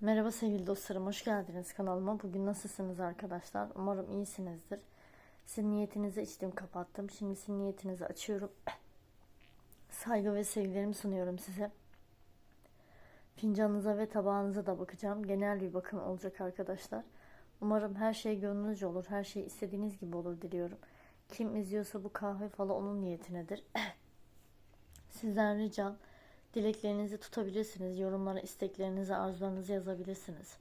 Merhaba sevgili dostlarım, hoş geldiniz kanalıma. Bugün nasılsınız arkadaşlar? Umarım iyisinizdir. Sizin niyetinizi içtim, kapattım. Şimdi sizin niyetinizi açıyorum. Saygı ve sevgilerimi sunuyorum size. Fincanınıza ve tabağınıza da bakacağım. Genel bir bakım olacak arkadaşlar. Umarım her şey gönlünüzce olur, her şey istediğiniz gibi olur diliyorum. Kim izliyorsa bu kahve falı onun niyetinedir. Sizden ricam dileklerinizi tutabilirsiniz. Yorumlara isteklerinizi, arzularınızı yazabilirsiniz.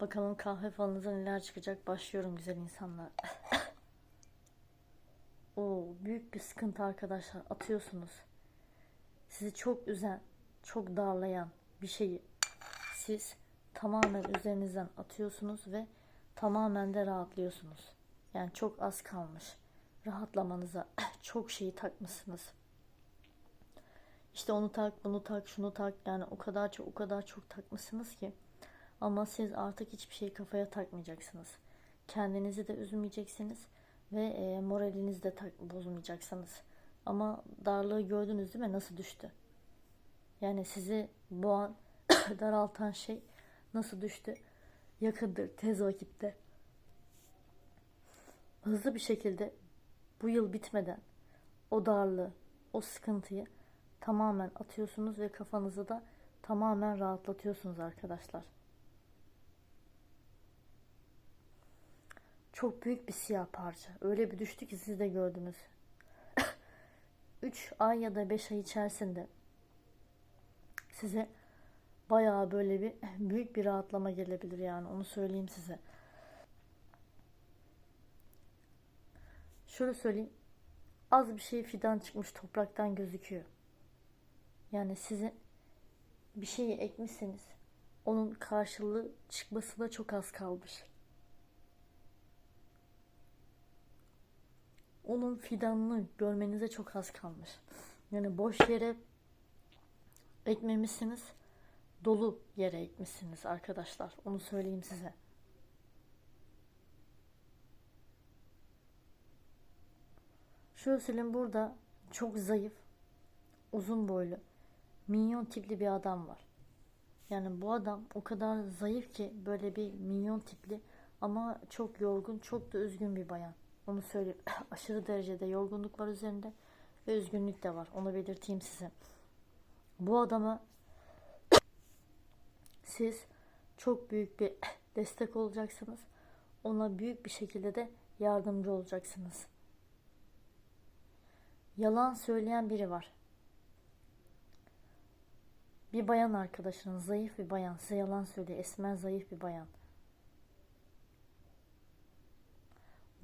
Bakalım kahve falınıza neler çıkacak. Başlıyorum güzel insanlar. Oo, büyük bir sıkıntı arkadaşlar. Atıyorsunuz. Sizi çok üzen, çok darlayan bir şeyi siz tamamen üzerinizden atıyorsunuz ve tamamen de rahatlıyorsunuz. Yani çok az kalmış. Rahatlamanıza çok şeyi takmışsınız. İşte onu tak, bunu tak, şunu tak. Yani o kadar çok, o kadar çok takmışsınız ki. Ama siz artık hiçbir şeyi kafaya takmayacaksınız. Kendinizi de üzmeyeceksiniz ve e, moralinizi de tak, bozmayacaksınız. Ama darlığı gördünüz değil mi? Nasıl düştü? Yani sizi boğan, daraltan şey nasıl düştü? Yakındır, tez vakitte. Hızlı bir şekilde bu yıl bitmeden o darlığı, o sıkıntıyı tamamen atıyorsunuz ve kafanızı da tamamen rahatlatıyorsunuz arkadaşlar. Çok büyük bir siyah parça. Öyle bir düştü ki siz de gördünüz. 3 ay ya da 5 ay içerisinde size bayağı böyle bir büyük bir rahatlama gelebilir yani onu söyleyeyim size. Şöyle söyleyeyim. Az bir şey fidan çıkmış topraktan gözüküyor. Yani sizin bir şeyi ekmişseniz onun karşılığı çıkmasına çok az kalmış. Onun fidanını görmenize çok az kalmış. Yani boş yere ekmemişsiniz, dolu yere ekmişsiniz arkadaşlar. Onu söyleyeyim size. Şöyle söyleyeyim burada çok zayıf, uzun boylu, minyon tipli bir adam var. Yani bu adam o kadar zayıf ki böyle bir minyon tipli ama çok yorgun, çok da üzgün bir bayan. Onu söyleyeyim. Aşırı derecede yorgunluk var üzerinde ve üzgünlük de var. Onu belirteyim size. Bu adama siz çok büyük bir destek olacaksınız. Ona büyük bir şekilde de yardımcı olacaksınız. Yalan söyleyen biri var. Bir bayan arkadaşınız, zayıf bir bayan size yalan söylüyor. Esmer zayıf bir bayan.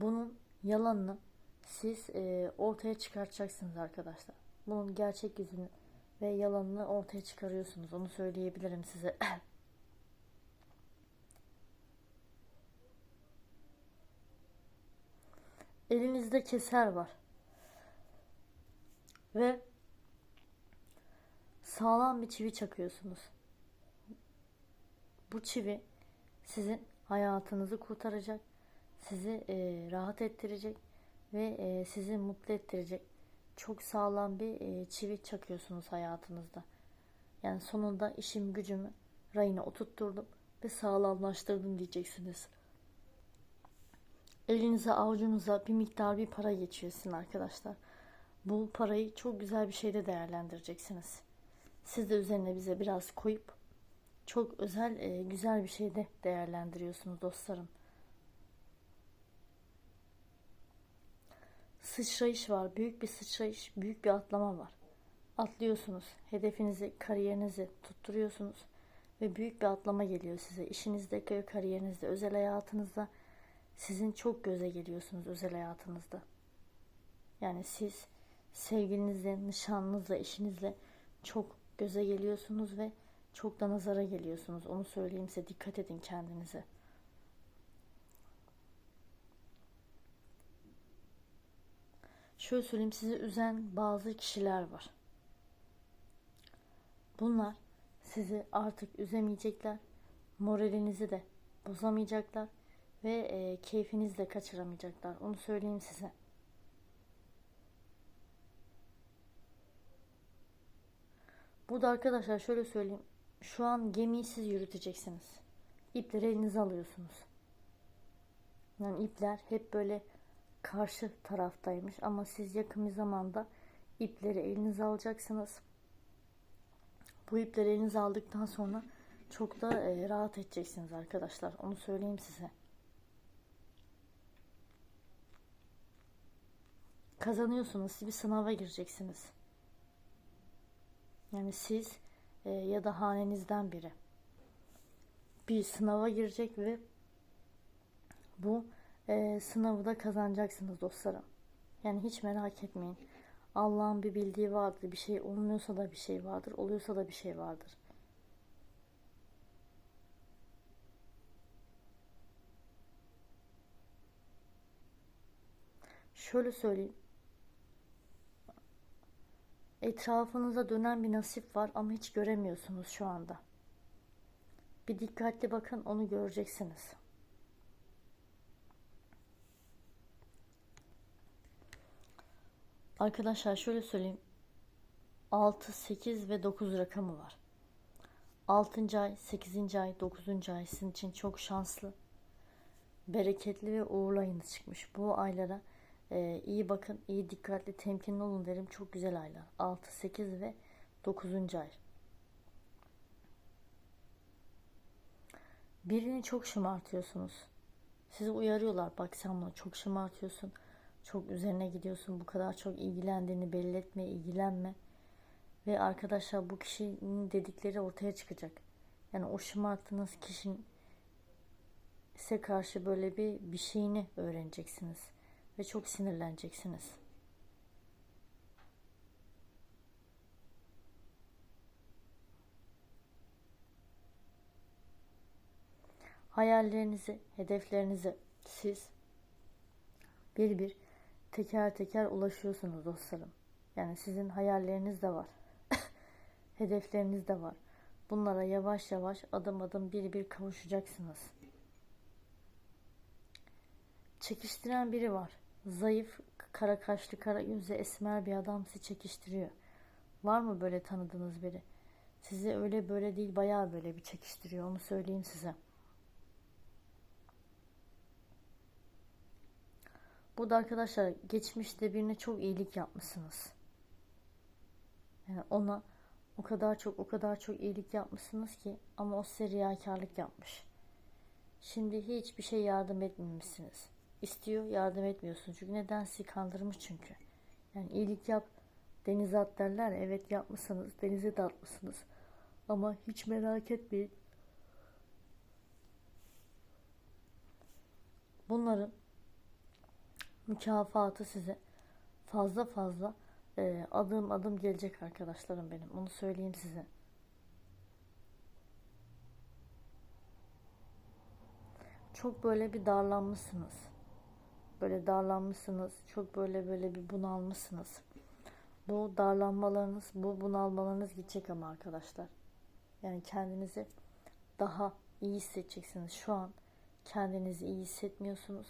Bunun yalanını siz e, ortaya çıkartacaksınız arkadaşlar. Bunun gerçek yüzünü ve yalanını ortaya çıkarıyorsunuz. Onu söyleyebilirim size. Elinizde keser var. Ve sağlam bir çivi çakıyorsunuz. Bu çivi sizin hayatınızı kurtaracak, sizi e, rahat ettirecek ve e, sizi mutlu ettirecek. Çok sağlam bir e, çivi çakıyorsunuz hayatınızda. Yani sonunda işim gücümü rayına oturtturdum ve sağlamlaştırdım diyeceksiniz. Elinize avucunuza bir miktar bir para geçiyor sizin arkadaşlar. Bu parayı çok güzel bir şeyde değerlendireceksiniz. Siz de üzerine bize biraz koyup çok özel, e, güzel bir şeyde değerlendiriyorsunuz dostlarım. Sıçrayış var. Büyük bir sıçrayış, büyük bir atlama var. Atlıyorsunuz. Hedefinizi, kariyerinizi tutturuyorsunuz. Ve büyük bir atlama geliyor size. İşinizde, kariyerinizde, özel hayatınızda sizin çok göze geliyorsunuz özel hayatınızda. Yani siz sevgilinizle, nişanlınızla, eşinizle çok göze geliyorsunuz ve çok da nazara geliyorsunuz. Onu söyleyeyim size dikkat edin kendinize. Şöyle söyleyeyim sizi üzen bazı kişiler var. Bunlar sizi artık üzemeyecekler. Moralinizi de bozamayacaklar ve e, keyfinizi de kaçıramayacaklar. Onu söyleyeyim size. Burada arkadaşlar şöyle söyleyeyim. Şu an gemiyi siz yürüteceksiniz. İpleri elinize alıyorsunuz. Yani ipler hep böyle karşı taraftaymış ama siz yakın bir zamanda ipleri elinize alacaksınız. Bu ipleri elinize aldıktan sonra çok da e, rahat edeceksiniz arkadaşlar. Onu söyleyeyim size. Kazanıyorsunuz. Siz bir sınava gireceksiniz. Yani siz e, ya da hanenizden biri bir sınava girecek ve bu e, sınavı da kazanacaksınız dostlarım. Yani hiç merak etmeyin. Allah'ın bir bildiği vardır. Bir şey olmuyorsa da bir şey vardır. Oluyorsa da bir şey vardır. Şöyle söyleyeyim. Etrafınıza dönen bir nasip var ama hiç göremiyorsunuz şu anda. Bir dikkatli bakın onu göreceksiniz. Arkadaşlar şöyle söyleyeyim. 6, 8 ve 9 rakamı var. 6. ay, 8. ay, 9. ay sizin için çok şanslı, bereketli ve uğurlu ayınız çıkmış. Bu aylara e, iyi bakın, iyi dikkatli, temkinli olun derim. Çok güzel aylar. 6, 8 ve 9. ay. Birini çok şımartıyorsunuz. Sizi uyarıyorlar. Bak sen bunu çok şımartıyorsun. Çok üzerine gidiyorsun. Bu kadar çok ilgilendiğini belli etme, ilgilenme. Ve arkadaşlar bu kişinin dedikleri ortaya çıkacak. Yani o şımarttığınız kişinin size karşı böyle bir bir şeyini öğreneceksiniz. Ve çok sinirleneceksiniz. Hayallerinizi, hedeflerinizi siz bir bir teker teker ulaşıyorsunuz dostlarım. Yani sizin hayalleriniz de var. Hedefleriniz de var. Bunlara yavaş yavaş adım adım bir bir kavuşacaksınız. Çekiştiren biri var. Zayıf, kara kaşlı, kara gözlü, esmer bir adam sizi çekiştiriyor. Var mı böyle tanıdığınız biri? Sizi öyle böyle değil bayağı böyle bir çekiştiriyor. Onu söyleyeyim size. Burada arkadaşlar geçmişte birine çok iyilik yapmışsınız. Yani ona o kadar çok o kadar çok iyilik yapmışsınız ki ama o size riyakarlık yapmış. Şimdi hiçbir şey yardım etmemişsiniz. İstiyor yardım etmiyorsunuz. Çünkü neden sizi kandırmış çünkü. Yani iyilik yap denize at derler. Evet yapmışsınız denize de atmışsınız. Ama hiç merak etmeyin. Bunların mükafatı size fazla fazla e, adım adım gelecek arkadaşlarım benim. Onu söyleyeyim size. Çok böyle bir darlanmışsınız. Böyle darlanmışsınız. Çok böyle böyle bir bunalmışsınız. Bu darlanmalarınız, bu bunalmalarınız gidecek ama arkadaşlar. Yani kendinizi daha iyi hissedeceksiniz. Şu an kendinizi iyi hissetmiyorsunuz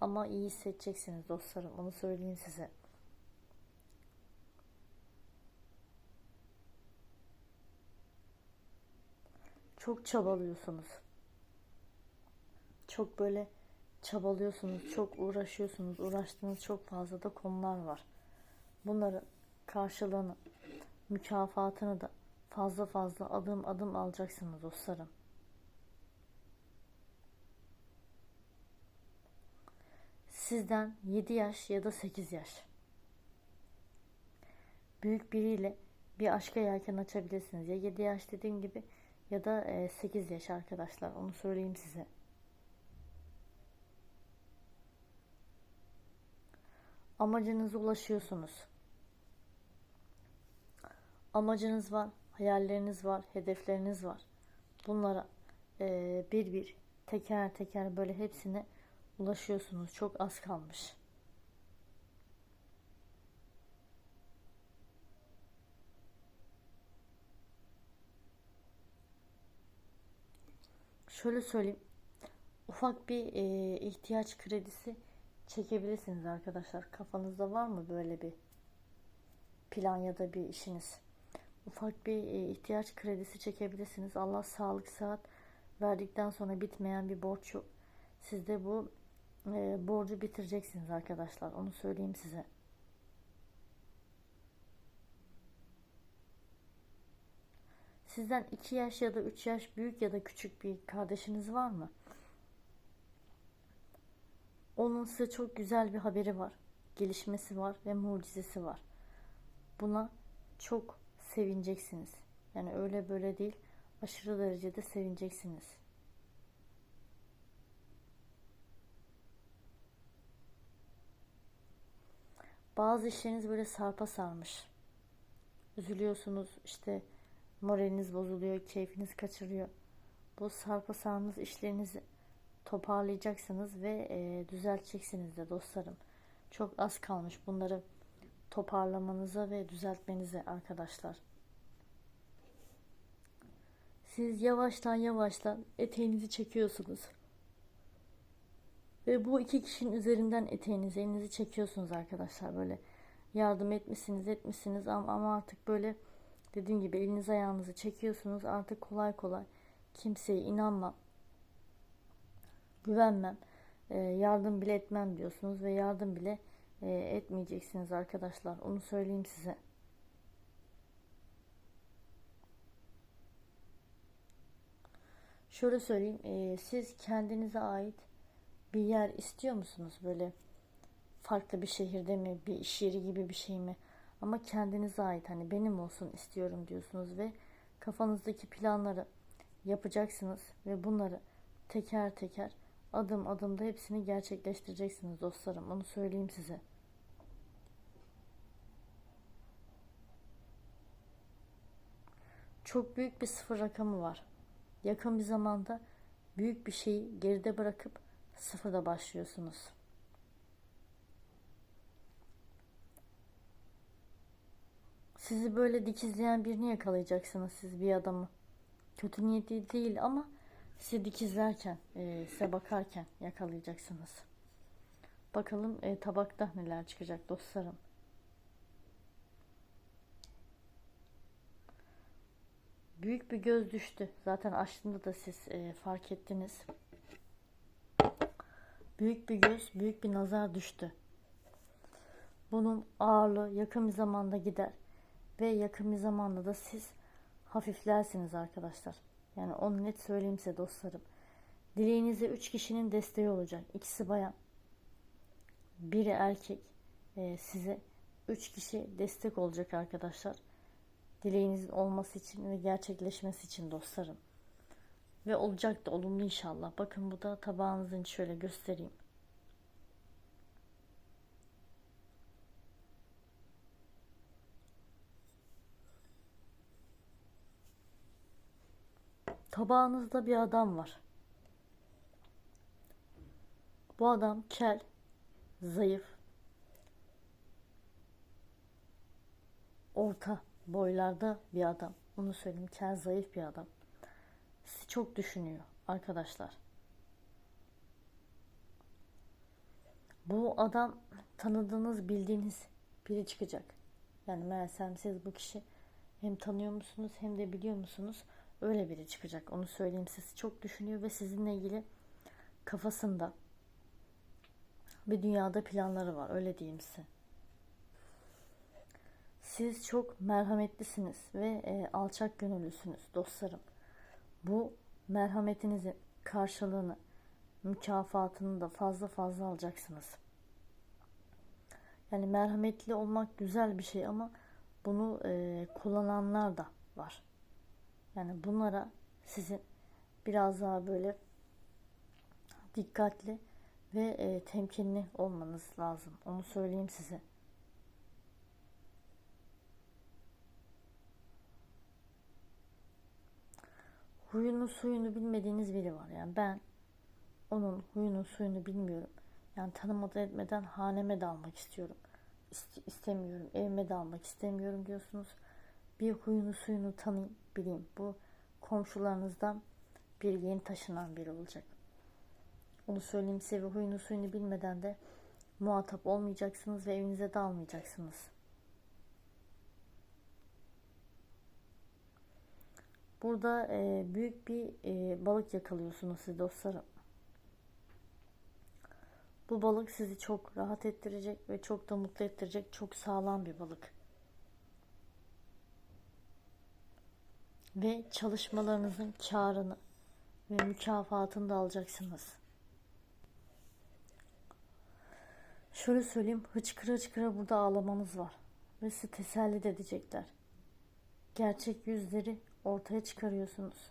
ama iyi hissedeceksiniz dostlarım. Onu söyleyeyim size. Çok çabalıyorsunuz. Çok böyle çabalıyorsunuz, çok uğraşıyorsunuz. Uğraştığınız çok fazla da konular var. Bunların karşılığını, mükafatını da fazla fazla adım adım alacaksınız dostlarım. Sizden 7 yaş ya da 8 yaş. Büyük biriyle bir aşka yelken açabilirsiniz. Ya 7 yaş dediğim gibi ya da 8 yaş arkadaşlar. Onu söyleyeyim size. Amacınıza ulaşıyorsunuz. Amacınız var, hayalleriniz var, hedefleriniz var. Bunlara bir bir teker teker böyle hepsine ulaşıyorsunuz. Çok az kalmış. Şöyle söyleyeyim. Ufak bir e, ihtiyaç kredisi çekebilirsiniz arkadaşlar. Kafanızda var mı böyle bir plan ya da bir işiniz? ufak bir e, ihtiyaç kredisi çekebilirsiniz. Allah sağlık saat verdikten sonra bitmeyen bir borç yok. Siz de bu e, borcu bitireceksiniz arkadaşlar. Onu söyleyeyim size. Sizden 2 yaş ya da 3 yaş büyük ya da küçük bir kardeşiniz var mı? Onun size çok güzel bir haberi var. Gelişmesi var ve mucizesi var. Buna çok sevineceksiniz. Yani öyle böyle değil, aşırı derecede sevineceksiniz. Bazı işleriniz böyle sarpa sarmış. Üzülüyorsunuz, işte moraliniz bozuluyor, keyfiniz kaçırıyor. Bu sarpa sarmış işlerinizi toparlayacaksınız ve e, düzelteceksiniz de dostlarım. Çok az kalmış bunları toparlamanıza ve düzeltmenize arkadaşlar. Siz yavaştan yavaştan eteğinizi çekiyorsunuz. Ve bu iki kişinin üzerinden eteğinizi, elinizi çekiyorsunuz arkadaşlar böyle. Yardım etmişsiniz, etmişsiniz ama, ama artık böyle dediğim gibi eliniz ayağınızı çekiyorsunuz. Artık kolay kolay kimseye inanmam, güvenmem, e, yardım bile etmem diyorsunuz ve yardım bile e, etmeyeceksiniz arkadaşlar. Onu söyleyeyim size. Şöyle söyleyeyim, e, siz kendinize ait bir yer istiyor musunuz? Böyle farklı bir şehirde mi, bir iş yeri gibi bir şey mi? Ama kendinize ait hani benim olsun istiyorum diyorsunuz ve kafanızdaki planları yapacaksınız ve bunları teker teker adım adım da hepsini gerçekleştireceksiniz dostlarım. Onu söyleyeyim size. Çok büyük bir sıfır rakamı var. Yakın bir zamanda büyük bir şeyi geride bırakıp sıfırda başlıyorsunuz. Sizi böyle dikizleyen birini yakalayacaksınız siz bir adamı. Kötü niyetli değil ama sizi dikizlerken, e, size bakarken yakalayacaksınız. Bakalım e, tabakta neler çıkacak dostlarım. Büyük bir göz düştü. Zaten açtığında da siz e, fark ettiniz. Büyük bir göz, büyük bir nazar düştü. Bunun ağırlığı yakın bir zamanda gider. Ve yakın bir zamanda da siz hafiflersiniz arkadaşlar. Yani onu net söyleyeyim size dostlarım. Dileğinize üç kişinin desteği olacak. İkisi bayan. Biri erkek. Ee, size üç kişi destek olacak arkadaşlar. Dileğinizin olması için ve gerçekleşmesi için dostlarım. Ve olacak da olumlu inşallah. Bakın bu da tabağınızın şöyle göstereyim. Tabağınızda bir adam var. Bu adam kel, zayıf, orta boylarda bir adam. Bunu söyleyeyim. Kel, zayıf bir adam. Sizi çok düşünüyor arkadaşlar. Bu adam tanıdığınız, bildiğiniz biri çıkacak. Yani meğersem siz bu kişi hem tanıyor musunuz hem de biliyor musunuz? Öyle biri çıkacak. Onu söyleyeyim. Sizi çok düşünüyor ve sizinle ilgili kafasında bir dünyada planları var. Öyle diyeyim size. Siz çok merhametlisiniz ve e, alçak gönüllüsünüz dostlarım. Bu merhametinizin karşılığını, mükafatını da fazla fazla alacaksınız. Yani merhametli olmak güzel bir şey ama bunu e, kullananlar da var. Yani bunlara sizin biraz daha böyle dikkatli ve e, temkinli olmanız lazım. Onu söyleyeyim size. Huyunu suyunu bilmediğiniz biri var. Yani ben onun huyunu suyunu bilmiyorum. Yani tanımadan etmeden haneme de almak istiyorum. İst- istemiyorum. Evime de almak istemiyorum diyorsunuz. Bir huyunu suyunu tanıyayım bileyim. Bu komşularınızdan bir yeni taşınan biri olacak. Onu söyleyeyim size ve huyunu suyunu bilmeden de muhatap olmayacaksınız ve evinize de almayacaksınız. Burada e, büyük bir e, balık yakalıyorsunuz siz dostlarım. Bu balık sizi çok rahat ettirecek ve çok da mutlu ettirecek çok sağlam bir balık. Ve çalışmalarınızın karını ve mükafatını da alacaksınız. Şöyle söyleyeyim, hıçkıra hıçkıra burada ağlamanız var. Ve sizi teselli de edecekler. Gerçek yüzleri ortaya çıkarıyorsunuz.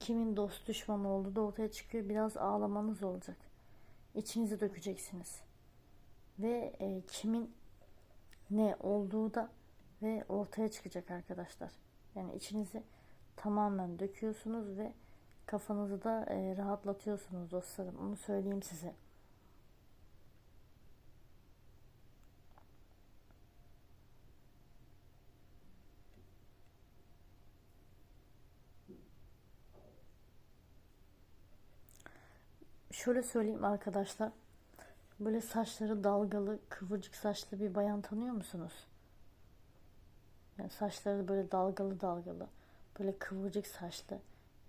Kimin dost düşman olduğu da ortaya çıkıyor. Biraz ağlamanız olacak. İçinizi dökeceksiniz. Ve e, kimin ne olduğu da ve ortaya çıkacak arkadaşlar. Yani içinizi tamamen döküyorsunuz ve kafanızı da e, rahatlatıyorsunuz dostlarım. Onu söyleyeyim size. Şöyle söyleyeyim arkadaşlar. Böyle saçları dalgalı, kıvırcık saçlı bir bayan tanıyor musunuz? Yani saçları böyle dalgalı dalgalı, böyle kıvırcık saçlı,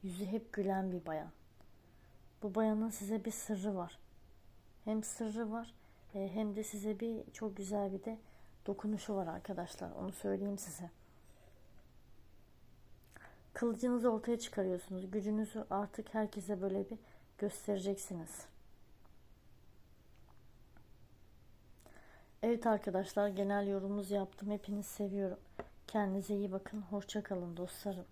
yüzü hep gülen bir bayan. Bu bayanın size bir sırrı var. Hem sırrı var e, hem de size bir çok güzel bir de dokunuşu var arkadaşlar. Onu söyleyeyim size. Kılıcınızı ortaya çıkarıyorsunuz. Gücünüzü artık herkese böyle bir göstereceksiniz. Evet arkadaşlar genel yorumumuzu yaptım. Hepinizi seviyorum. Kendinize iyi bakın. Hoşça kalın dostlarım.